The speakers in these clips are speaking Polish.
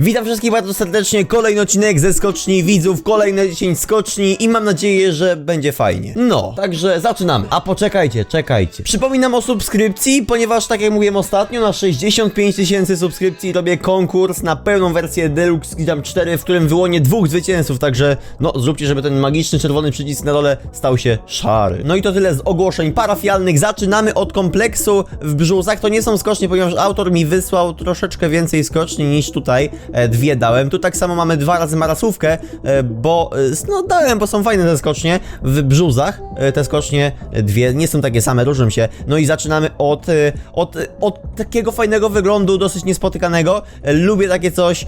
Witam wszystkich bardzo serdecznie, kolejny odcinek ze skoczni widzów, kolejne 10 skoczni i mam nadzieję, że będzie fajnie. No, także zaczynamy. A poczekajcie, czekajcie. Przypominam o subskrypcji, ponieważ tak jak mówiłem ostatnio, na 65 tysięcy subskrypcji robię konkurs na pełną wersję Deluxe Gridam 4, w którym wyłonię dwóch zwycięzców, także no zróbcie, żeby ten magiczny czerwony przycisk na dole stał się szary. No i to tyle z ogłoszeń parafialnych. Zaczynamy od kompleksu w Brzuzach. To nie są skocznie, ponieważ autor mi wysłał troszeczkę więcej skoczni niż tutaj. E, dwie dałem. Tu tak samo mamy dwa razy marasówkę, e, bo e, no dałem, bo są fajne te skocznie. W Brzuzach te skocznie dwie nie są takie same, różnią się. No i zaczynamy od, od, od takiego fajnego wyglądu, dosyć niespotykanego. Lubię takie coś,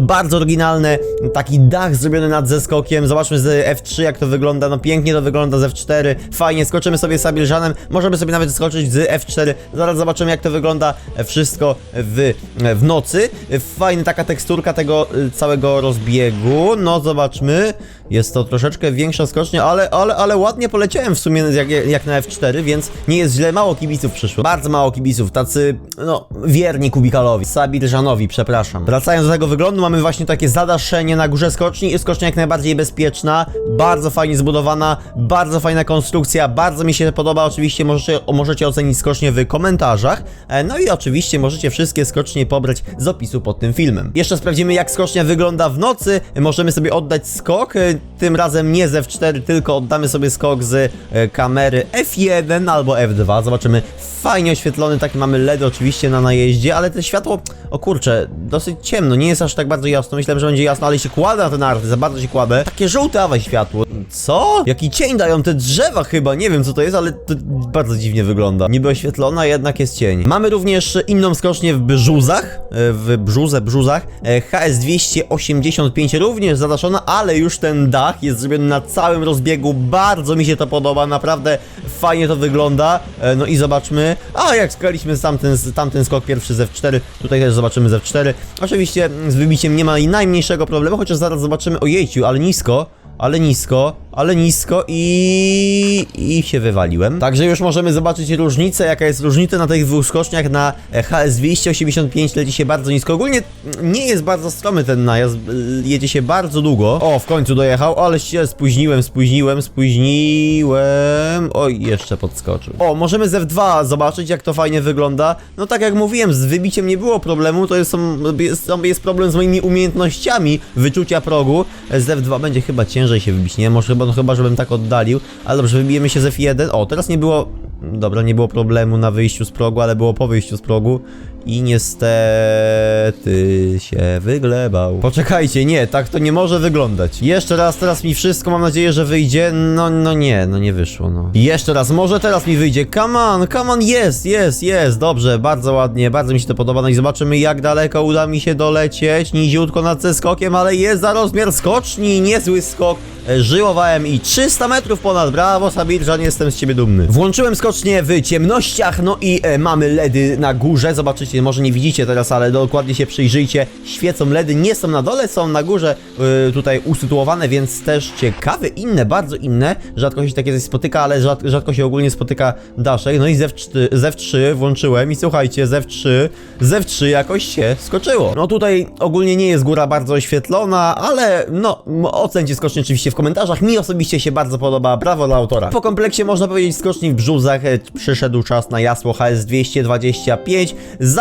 bardzo oryginalne, taki dach zrobiony nad zeskokiem. Zobaczmy z F3 jak to wygląda, no pięknie to wygląda z F4. Fajnie, skoczymy sobie Sabilżanem, możemy sobie nawet skoczyć z F4. Zaraz zobaczymy jak to wygląda wszystko w, w nocy. Fajna taka teksturka tego e, całego rozbiegu. No zobaczmy. Jest to troszeczkę większa skocznia, ale, ale, ale ładnie poleciałem w sumie jak, jak na F4, więc nie jest źle. Mało kibiców przyszło. Bardzo mało kibiców, tacy, no, wierni Kubikalowi. Sabilżanowi, przepraszam. Wracając do tego wyglądu, mamy właśnie takie zadaszenie na górze skoczni. Jest skocznia jak najbardziej bezpieczna, bardzo fajnie zbudowana, bardzo fajna konstrukcja, bardzo mi się podoba. Oczywiście możecie, możecie ocenić skocznie w komentarzach. E, No i oczywiście możecie wszystkie skocznie pobrać z opisu pod tym filmem. Jeszcze sprawdzimy jak skocznia wygląda w nocy. Możemy sobie oddać skok, e, tym razem nie z F4, tylko oddamy sobie skok z e, kamery F1 albo F2. Zobaczymy. Fajnie oświetlony, taki mamy LED oczywiście na najeździe, ale to światło, o kurczę, dosyć ciemno, nie jest aż tak bardzo jasno. Myślałem, że będzie jasno, ale się kładę na te narty, za bardzo się kładę. Takie żółtawe światło. Co? Jaki cień dają te drzewa chyba, nie wiem co to jest, ale to bardzo dziwnie wygląda. Niby oświetlona, jednak jest cień. Mamy również inną skocznię w Brzuzach, e, w Brzuze, Brzuzach, e, HS285 również zadaszona, ale już ten dach jest zrobiony na całym rozbiegu, bardzo mi się to podoba, naprawdę fajnie to wygląda. E, No i zobaczmy, a jak skaliśmy tamten, tamten skok pierwszy z F4, tutaj też zobaczymy z F4. Oczywiście z wybiciem nie ma najmniejszego problemu, chociaż zaraz zobaczymy, ojejciu, ale nisko, ale nisko, ale nisko i... i się wywaliłem. Także już możemy zobaczyć różnicę, jaka jest różnica na tych dwóch skoczniach. Na e, HS 285 leci się bardzo nisko. Ogólnie nie jest bardzo stromy ten najazd, y, jedzie się bardzo długo. O, w końcu dojechał, ale się spóźniłem, spóźniłem, spóźniłem. Oj, jeszcze podskoczył. O, możemy z F2 zobaczyć, jak to fajnie wygląda. No tak jak mówiłem, z wybiciem nie było problemu, to jest, jest, problem z moimi umiejętnościami wyczucia progu. Z F2 będzie chyba ciężej się wybić, nie? Może chyba, no chyba, żebym tak oddalił. Ale dobrze, wybijemy się z F1. O, teraz nie było... Dobra, nie było problemu na wyjściu z progu, ale było po wyjściu z progu. I niestety się wyglebał. Poczekajcie, nie, tak to nie może wyglądać. Jeszcze raz, teraz mi wszystko, mam nadzieję, że wyjdzie. No, no nie, no nie wyszło, no. Jeszcze raz, może teraz mi wyjdzie. Come on, come on, jest, jest, jest, dobrze, bardzo ładnie, bardzo mi się to podoba. No i zobaczymy, jak daleko uda mi się dolecieć. Niziutko nad zeskokiem, ale jest za rozmiar skoczni, niezły skok. E, Żyłowałem i 300 metrów ponad, brawo Sabirżan, jestem z ciebie dumny. Włączyłem skocznie w ciemnościach, no i e, mamy LEDy na górze, zobaczycie, może nie widzicie teraz, ale dokładnie się przyjrzyjcie, świecą LEDy, nie są na dole, są na górze e, tutaj usytuowane, więc też ciekawe, inne, bardzo inne, rzadko się takie coś spotyka, ale rzad, rzadko się ogólnie spotyka daszek, no i z F3, z F3 włączyłem i słuchajcie, z F3, z F3 jakoś się skoczyło. No tutaj ogólnie nie jest góra bardzo oświetlona, ale no, ocencie skocznie oczywiście w komentarzach. Mi osobiście się bardzo podoba, brawo dla autora. Po kompleksie można powiedzieć skoczni w brzuzach e, przyszedł czas na jasło HS225.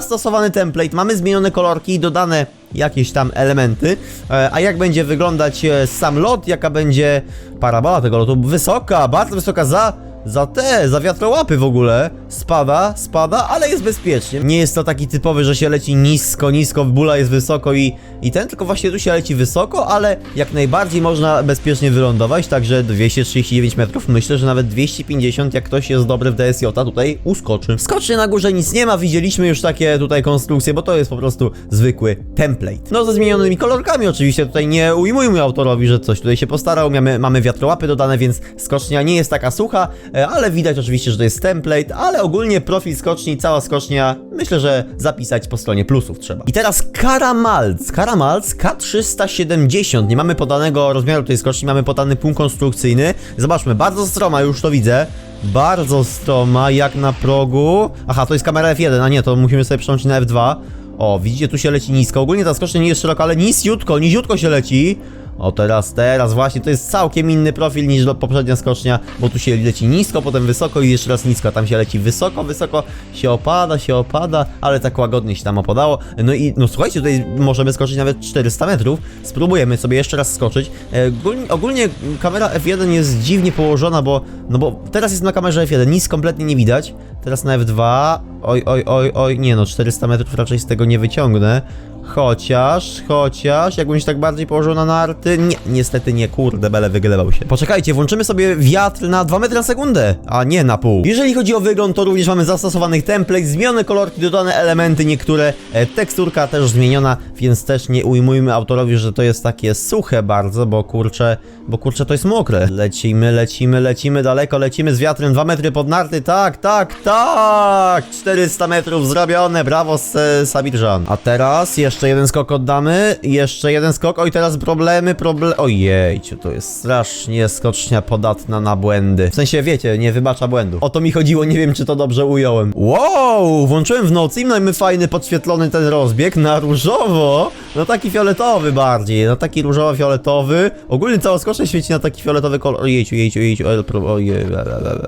Zastosowany template, mamy zmienione kolorki, dodane jakieś tam elementy. E, A jak będzie wyglądać e, sam lot, jaka będzie parabola tego lotu? Wysoka, bardzo wysoka za za te, za wiatrołapy w ogóle. Spada, spada, ale jest bezpiecznie. Nie jest to taki typowy, że się leci nisko, nisko, bula jest wysoko i, i ten, tylko właśnie tu się leci wysoko, ale jak najbardziej można bezpiecznie wylądować, także 239 metrów, myślę, że nawet 250, jak ktoś jest dobry w DSJ, tutaj uskoczy. Skocznie na górze nic nie ma, widzieliśmy już takie tutaj konstrukcje, bo to jest po prostu zwykły template. No ze zmienionymi kolorkami oczywiście, tutaj nie ujmujmy autorowi, że coś tutaj się postarał, mamy, mamy wiatrołapy dodane, więc skocznia nie jest taka sucha, ale widać oczywiście, że to jest template, ale ogólnie profil skoczni, cała skocznia, myślę, że zapisać po stronie plusów trzeba. I teraz Karamalc, Karamalc K370, nie mamy podanego rozmiaru tej skoczni, mamy podany punkt konstrukcyjny, zobaczmy, bardzo stroma, już to widzę, bardzo stroma, jak na progu, aha, to jest kamera F1, a nie, to musimy sobie przełączyć na F2, O, widzicie, tu się leci nisko. Ogólnie ta skocznia nie jest szeroka, ale niziutko, niziutko się leci. O, teraz, teraz właśnie, to jest całkiem inny profil niż do poprzednia skocznia, bo tu się leci nisko, potem wysoko i jeszcze raz nisko, a tam się leci wysoko, wysoko, się opada, się opada, ale tak łagodnie się tam opadało. No i, no słuchajcie, tutaj możemy skoczyć nawet 400 metrów, spróbujemy sobie jeszcze raz skoczyć. E, ogólnie, ogólnie kamera F1 jest dziwnie położona, bo, no bo teraz jest na kamerze F1, nic kompletnie nie widać, teraz na F2, oj, oj, oj, oj, nie no, 400 metrów raczej z tego nie wyciągnę. Chociaż, chociaż, jakbym się tak bardziej położył na narty, nie, niestety nie, kurde, bele wyglewał się. Poczekajcie, włączymy sobie wiatr na 2 metry na sekundę, a nie na pół. Jeżeli chodzi o wygląd, to również mamy zastosowanych template, zmienione kolorki, dodane elementy, niektóre, e, teksturka też zmieniona, więc też nie ujmujmy autorowi, że to jest takie suche bardzo, bo kurczę, bo kurczę to jest mokre. Lecimy, lecimy, lecimy daleko, lecimy z wiatrem 2 metry pod narty, tak, tak, tak! 400 metrów zrobione, brawo Sabirżan. A teraz jeszcze jeden skok oddamy, jeszcze jeden skok, oj teraz problemy, problemy, ojejciu, to jest strasznie skocznia podatna na błędy. W sensie, wiecie, nie wybacza błędu. O to mi chodziło, nie wiem czy to dobrze ująłem. Wow, włączyłem w nocy i mamy fajny podświetlony ten rozbieg na różowo, no taki fioletowy bardziej, no taki różowo-fioletowy. Ogólnie cała skocznia świeci na taki fioletowy kolor, ojejciu, jejciu, jejciu, el, pro- ojej.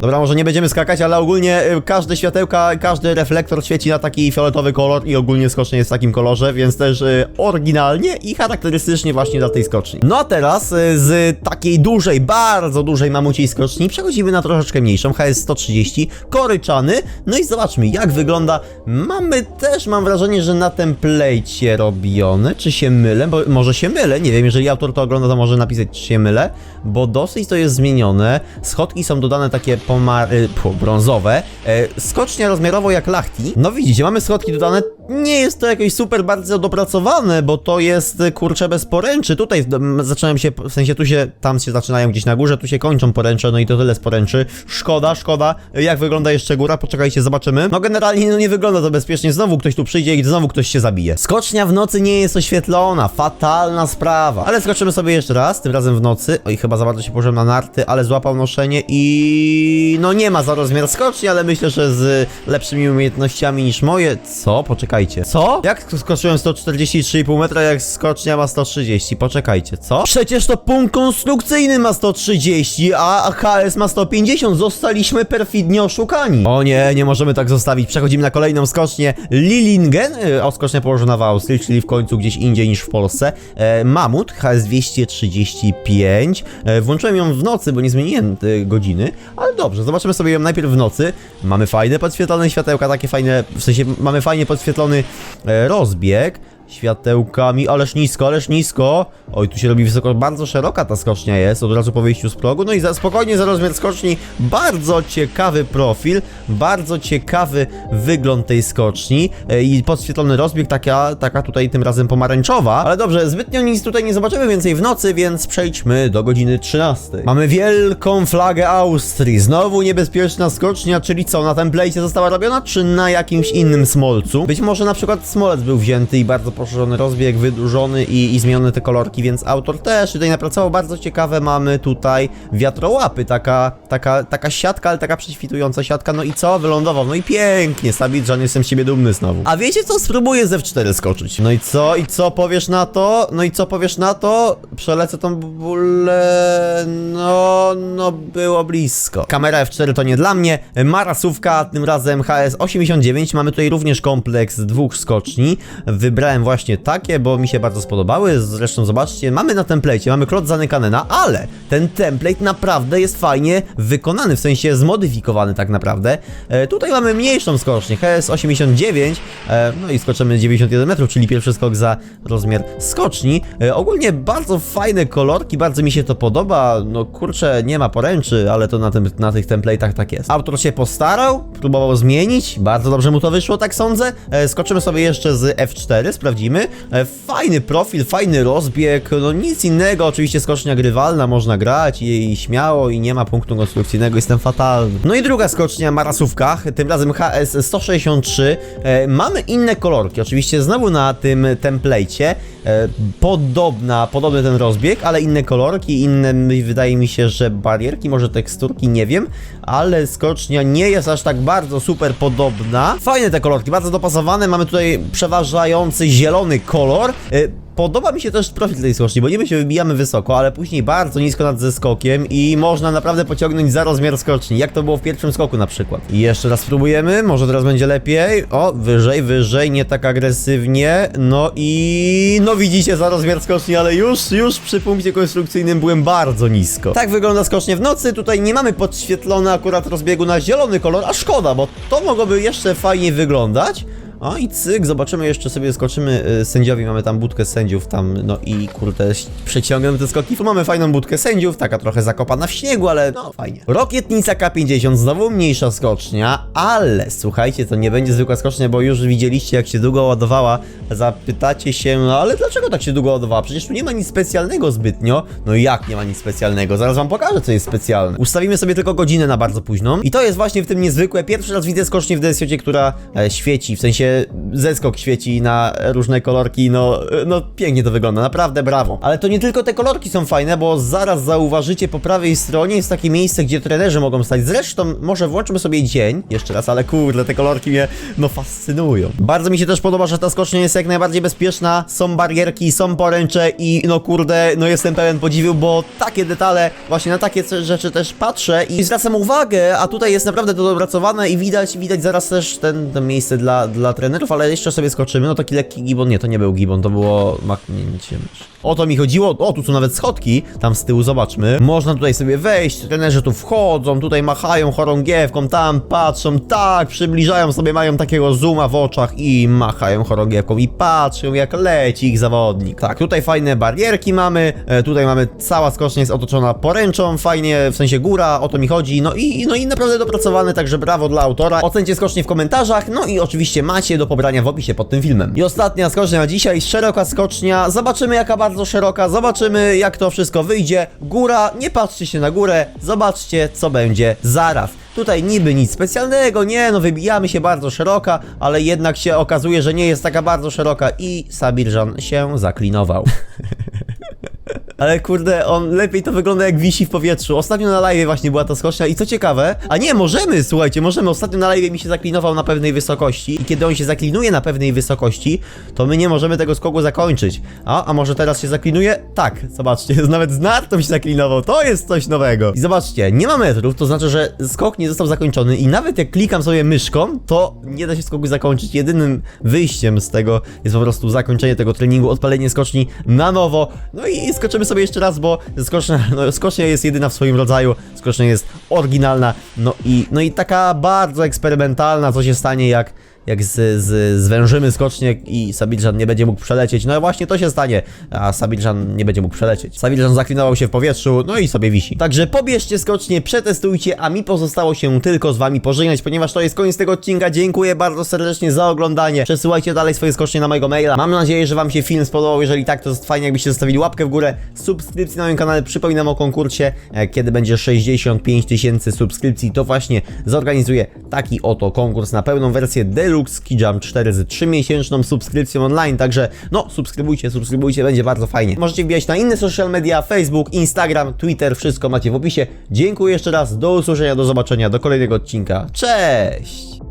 Dobra, może nie będziemy skakać, ale ogólnie y, każde światełka, każdy reflektor świeci na taki fioletowy kolor i ogólnie skocznia jest w takim kolorze, więc też y, oryginalnie i charakterystycznie właśnie dla tej skoczni. No a teraz y, z takiej dużej, bardzo dużej mamuciej skoczni przechodzimy na troszeczkę mniejszą, HS 130, koryczany, no i zobaczmy jak wygląda. Mamy też, mam wrażenie, że na templejcie robione, czy się mylę, bo może się mylę, nie wiem, jeżeli autor to ogląda, to może napisać, czy się mylę, bo dosyć to jest zmienione, schodki są dodane takie pomar... pu, brązowe, e, skocznia rozmiarowo jak lachti, no widzicie, mamy schodki dodane, nie jest to jakoś super bardzo dopracowane, bo to jest y, kurczę bez poręczy. Tutaj zaczynałem się, w sensie tu się, tam się zaczynają gdzieś na górze, tu się kończą poręcze, no i to tyle z poręczy. Szkoda, szkoda. Jak wygląda jeszcze góra? Poczekajcie, zobaczymy. No generalnie no nie wygląda to bezpiecznie. Znowu ktoś tu przyjdzie i znowu ktoś się zabije. Skocznia w nocy nie jest oświetlona, fatalna sprawa. Ale skoczymy sobie jeszcze raz, tym razem w nocy. Oj, chyba za bardzo się położyłem na narty, ale złapał noszenie i... No nie ma za rozmiar skoczni, ale myślę, że z lepszymi umiejętnościami niż moje. Co? Poczekajcie. Co? Jak skoczyłem 143,5 metra, jak skocznia ma 130? Poczekajcie, co? Przecież to punkt konstrukcyjny ma 130, a HS ma 150. Zostaliśmy perfidnie oszukani. O nie, nie możemy tak zostawić. Przechodzimy na kolejną skocznię. Lilingen, e, o skocznia położona w Austrii, czyli w końcu gdzieś indziej niż w Polsce. E, Mamut, HS 235. E, włączyłem ją w nocy, bo nie zmieniłem e, godziny, ale dobrze, zobaczymy sobie ją najpierw w nocy. Mamy fajne podświetlone światełka, takie fajne, w sensie mamy fajnie podświetlony e, rozbieg światełkami, ależ nisko, ależ nisko. Oj, tu się robi wysoko, bardzo szeroka ta skocznia jest, od razu po wyjściu z progu. No i za, spokojnie za rozmiar skoczni, bardzo ciekawy profil, bardzo ciekawy wygląd tej skoczni e, i podświetlony rozbieg, taka, taka tutaj tym razem pomarańczowa. Ale dobrze, zbytnio nic tutaj nie zobaczymy więcej w nocy, więc przejdźmy do godziny 13. Mamy wielką flagę Austrii, znowu niebezpieczna skocznia, czyli co, na templejcie została robiona, czy na jakimś innym smolcu? Być może na przykład smolec był wzięty i bardzo poszerzony rozbieg, wydłużony i, i zmienione te kolorki, więc autor też tutaj napracował. Bardzo ciekawe mamy tutaj wiatrołapy, taka, taka, taka siatka, ale taka prześwitująca siatka. No i co? Wylądował. No i pięknie, Sabidżan, jestem z siebie dumny znowu. A wiecie co? Spróbuję z F4 skoczyć. No i co? I co powiesz na to? No i co powiesz na to? Przelecę tą bubulę... No, no było blisko. Kamera F4 to nie dla mnie. Marasówka, tym razem HS89. Mamy tutaj również kompleks dwóch skoczni. Wybrałem właśnie takie, bo mi się bardzo spodobały. Zresztą zobaczcie, mamy na templecie, mamy klot Zanykanena, ale ten template naprawdę jest fajnie wykonany, w sensie zmodyfikowany tak naprawdę. E, tutaj mamy mniejszą skocznię, HS89, e, no i skoczymy 91 metrów, czyli pierwszy skok za rozmiar skoczni. E, ogólnie bardzo fajne kolorki, bardzo mi się to podoba. No kurczę, nie ma poręczy, ale to na, tym, na tych template'ach tak jest. Autor się postarał, próbował zmienić, bardzo dobrze mu to wyszło, tak sądzę. E, skoczymy sobie jeszcze z F4, sprawdzimy. E, fajny profil, fajny rozbieg, no nic innego, oczywiście skocznia grywalna, można grać i, i śmiało i nie ma punktu konstrukcyjnego, jestem fatalny. No i druga skocznia Marasówka, tym razem HS 163. E, mamy inne kolorki, oczywiście znowu na tym templejcie. E, podobna, podobny ten rozbieg, ale inne kolorki, inne wydaje mi się, że barierki, może teksturki, nie wiem, ale skocznia nie jest aż tak bardzo super podobna. Fajne te kolorki, bardzo dopasowane, mamy tutaj przeważający zielony kolor. Podoba mi się też profil tej skoczni, bo niby się wybijamy wysoko, ale później bardzo nisko nad zeskokiem i można naprawdę pociągnąć za rozmiar skoczni, jak to było w pierwszym skoku na przykład. I jeszcze raz spróbujemy, może teraz będzie lepiej. O, wyżej, wyżej, nie tak agresywnie. No i... no widzicie za rozmiar skoczni, ale już, już przy punkcie konstrukcyjnym byłem bardzo nisko. Tak wygląda skocznie w nocy, tutaj nie mamy podświetlone akurat rozbiegu na zielony kolor, a szkoda, bo to mogłoby jeszcze fajniej wyglądać. O i cyk, zobaczymy jeszcze sobie, skoczymy y, sędziowi, mamy tam budkę sędziów tam, no i kurde, przeciągniemy te skoki, tu mamy fajną budkę sędziów, taka trochę zakopana w śniegu, ale no fajnie. Rokietnica K50, znowu mniejsza skocznia, ale słuchajcie, to nie będzie zwykła skocznia, bo już widzieliście jak się długo ładowała, zapytacie się, no ale dlaczego tak się długo ładowała? Przecież tu nie ma nic specjalnego zbytnio, no jak nie ma nic specjalnego? Zaraz wam pokażę co jest specjalne. Ustawimy sobie tylko godzinę na bardzo późną i to jest właśnie w tym niezwykłe, pierwszy raz widzę skocznię w DSJ, która e, świeci, w sensie zeskok świeci na różne kolorki, no, no pięknie to wygląda, naprawdę brawo. Ale to nie tylko te kolorki są fajne, bo zaraz zauważycie po prawej stronie jest takie miejsce, gdzie trenerzy mogą stać. Zresztą może włączmy sobie dzień, jeszcze raz, ale kurde, te kolorki mnie, no fascynują. Bardzo mi się też podoba, że ta skocznia jest jak najbardziej bezpieczna, są barierki, są poręcze i no kurde, no jestem pełen podziwu, bo takie detale, właśnie na takie rzeczy też patrzę i zwracam uwagę, a tutaj jest naprawdę to dopracowane i widać, widać zaraz też ten, to miejsce dla, dla trenerów, ale jeszcze sobie skoczymy, no taki lekki gibon, nie, to nie był gibon, to było machnięcie myszy. O to mi chodziło, o tu są nawet schodki, tam z tyłu zobaczmy. Można tutaj sobie wejść, trenerzy tu wchodzą, tutaj machają chorągiewką, tam patrzą, tak, przybliżają sobie, mają takiego zooma w oczach i machają chorągiewką i patrzą jak leci ich zawodnik. Tak, tutaj fajne barierki mamy, e, tutaj mamy, cała skocznia jest otoczona poręczą, fajnie, w sensie góra, o to mi chodzi, no i, no i naprawdę dopracowane, także brawo dla autora. Ocencie skocznie w komentarzach, no i oczywiście macie do pobrania w opisie pod tym filmem. I ostatnia skocznia dzisiaj, szeroka skocznia, zobaczymy jaka bardzo szeroka, zobaczymy jak to wszystko wyjdzie. Góra, nie patrzcie się na górę, zobaczcie co będzie zaraz. Tutaj niby nic specjalnego, nie no wybijamy się bardzo szeroka, ale jednak się okazuje, że nie jest taka bardzo szeroka i Sabirżan się zaklinował. Ale kurde, on lepiej to wygląda jak wisi w powietrzu. Ostatnio na live właśnie była ta skocznia i co ciekawe, a nie, możemy, słuchajcie, możemy. Ostatnio na live mi się zaklinował na pewnej wysokości i kiedy on się zaklinuje na pewnej wysokości, to my nie możemy tego skoku zakończyć. A, a może teraz się zaklinuje? Tak, zobaczcie, nawet z nartą się zaklinował, to jest coś nowego. I zobaczcie, nie ma metrów, to znaczy, że skok nie został zakończony i nawet jak klikam sobie myszką, to nie da się skoku zakończyć. Jedynym wyjściem z tego jest po prostu zakończenie tego treningu, odpalenie skoczni na nowo. No i skoczymy sobie jeszcze raz, bo skocznia, no, skocznia jest jedyna w swoim rodzaju, skocznia jest oryginalna, no i, no i taka bardzo eksperymentalna, co się stanie jak jak z, z, zwężymy skocznie i Sabirżan nie będzie mógł przelecieć. No właśnie to się stanie, a Sabirżan nie będzie mógł przelecieć. Sabirżan zaklinował się w powietrzu, no i sobie wisi. Także pobierzcie skocznie, przetestujcie, a mi pozostało się tylko z wami pożegnać, ponieważ to jest koniec tego odcinka. Dziękuję bardzo serdecznie za oglądanie. Przesyłajcie dalej swoje skocznie na mojego maila. Mam nadzieję, że wam się film spodobał. Jeżeli tak, to fajnie jakbyście zostawili łapkę w górę, subskrypcję na moim kanale. Przypominam o konkursie, e, kiedy będzie 65 tysięcy subskrypcji, to właśnie zorganizuję taki oto konkurs na pełną wersję Deluxe Kijam 4 z 3-miesięczną subskrypcją online, także no, subskrybujcie, subskrybujcie, będzie bardzo fajnie. Możecie wbijać na inne social media, Facebook, Instagram, Twitter, wszystko macie w opisie. Dziękuję jeszcze raz, do usłyszenia, do zobaczenia, do kolejnego odcinka. Cześć!